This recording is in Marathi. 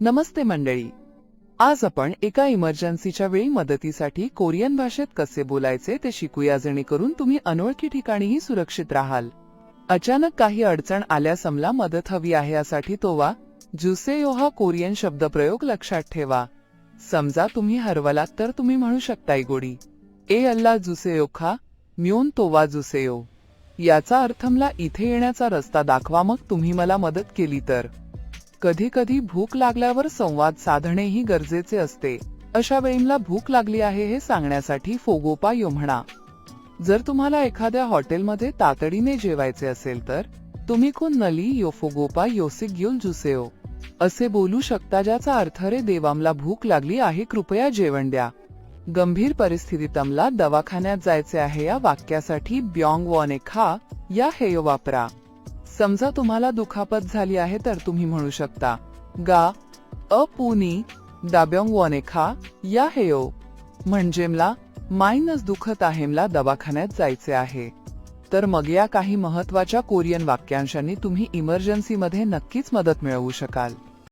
नमस्ते मंडळी. आज आपण एका इमर्जन्सीच्या वेळी मदतीसाठी कोरियन भाषेत कसे बोलायचे ते शिकूया. जेणेकरून तुम्ही अनोळखी ठिकाणीही सुरक्षित राहाल. अचानक काही अडचण आल्यास मला मदत हवी आहे यासाठी तोवा जुसेयो हा कोरियन शब्दप्रयोग लक्षात ठेवा. समजा तुम्ही हरवलात तर तुम्ही म्हणू शकताय गोडी. ए अल्ला जुसेयो खा म्योन तोवा जुसेयो याचा अर्थ मला इथे येण्याचा रस्ता दाखवा मग तुम्ही मला मदत केली तर. कधी कधी भूक लागल्यावर संवाद साधणेही गरजेचे असते. अशा वेळीला भूक लागली आहे हे सांगण्यासाठी फोगोपा यो म्हणा. जर तुम्हाला एखाद्या हॉटेलमध्ये तातडीने जेवायचे असेल तर तुम्ही कोण नली यो फोगोपा योसिक गियुल जुसेओ. असे बोलू शकता ज्याचा अर्थ रे देवामला भूक लागली आहे कृपया जेवण द्या. गंभीर परिस्थितीत अमला दवाखान्यात जायचे आहे या वाक्यासाठी ब्योंग वॉने खा या हेयो वापरा. समजा तुम्हाला दुखापत झाली आहे तर तुम्ही म्हणू शकता गा अपुनी दाब्यंग वॉनेखा या हेयो. म्हणजे मला मायनस दुखत आहे मला दवाखान्यात जायचे आहे. तर मग या काही महत्त्वाच्या कोरियन वाक्यांशांनी तुम्ही इमर्जन्सीमध्ये नक्कीच मदत मिळवू शकाल.